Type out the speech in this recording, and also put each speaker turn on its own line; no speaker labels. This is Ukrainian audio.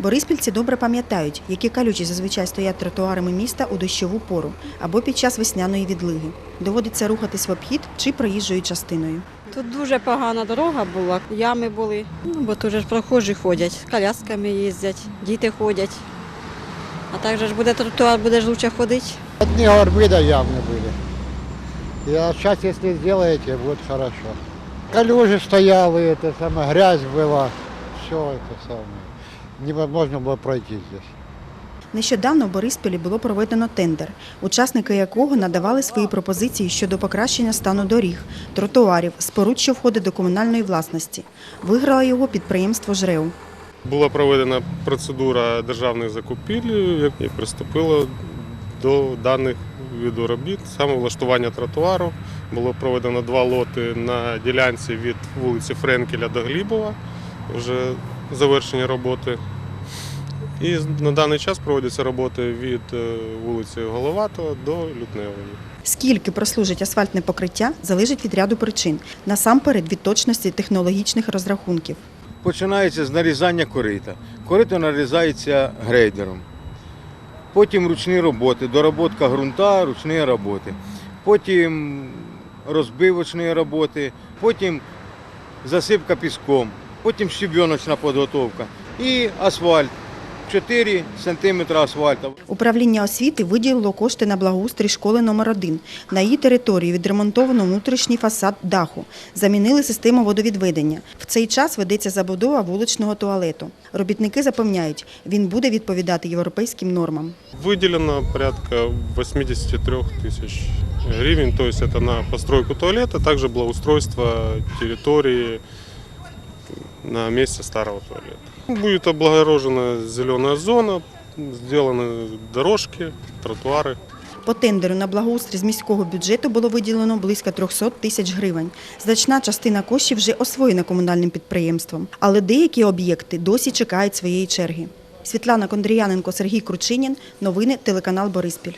Бориспільці добре пам'ятають, які калючі зазвичай стоять тротуарами міста у дощову пору або під час весняної відлиги. Доводиться рухатись в обхід чи проїжджою частиною.
Тут дуже погана дорога була, ями були. Ну, бо тут же ж прохожі ходять, з колясками їздять, діти ходять. А так же ж буде тротуар, буде ж лучше ходити.
Одни горбы да ямы были. И а сейчас, если сделаете, будет хорошо. Калюжи стояли, это самое, грязь была, все это самое. Невозможно было пройти здесь.
Нещодавно в Бориспілі було проведено тендер, учасники якого надавали свої пропозиції щодо покращення стану доріг, тротуарів, споруд, що входить до комунальної власності. Виграло його підприємство «Жрев».
Була проведена процедура державних закупівель і приступило до даних виду робіт. Саме влаштування тротуару. Було проведено два лоти на ділянці від вулиці Френкеля до Глібова, вже завершені роботи. І на даний час проводяться роботи від е, вулиці Головатого до Лютневої.
Скільки прослужить асфальтне покриття, залежить від ряду причин, насамперед від точності технологічних розрахунків.
починається з нарізання корита. Корито нарізається грейдером. Потім ручні роботи, доработка ґрунта, ручні роботи. Потім розбивочні роботи, потім засипка піском, потім щебіночна підготовка і асфальт. 4 см асфальту.
Управління освіти виділило кошти на благоустрій школи номер 1 На її території відремонтовано внутрішній фасад даху, замінили систему водовідведення. В цей час ведеться забудова вуличного туалету. Робітники запевняють, він буде відповідати європейським нормам.
Выделено порядка 83 тысяч гривен, то есть это на постройку туалета, также благоустройство территории на месте старого туалета. Будет облагорожена зеленая зона, сделаны дорожки, тротуары.
По тендеру на благоустрій з міського бюджету було виділено близько 300 тисяч гривень. Значна частина коштів вже освоєна комунальним підприємством, але деякі об'єкти досі чекають своєї черги. Світлана Кондріяненко, Сергій Кручинін. Новини телеканал Бориспіль.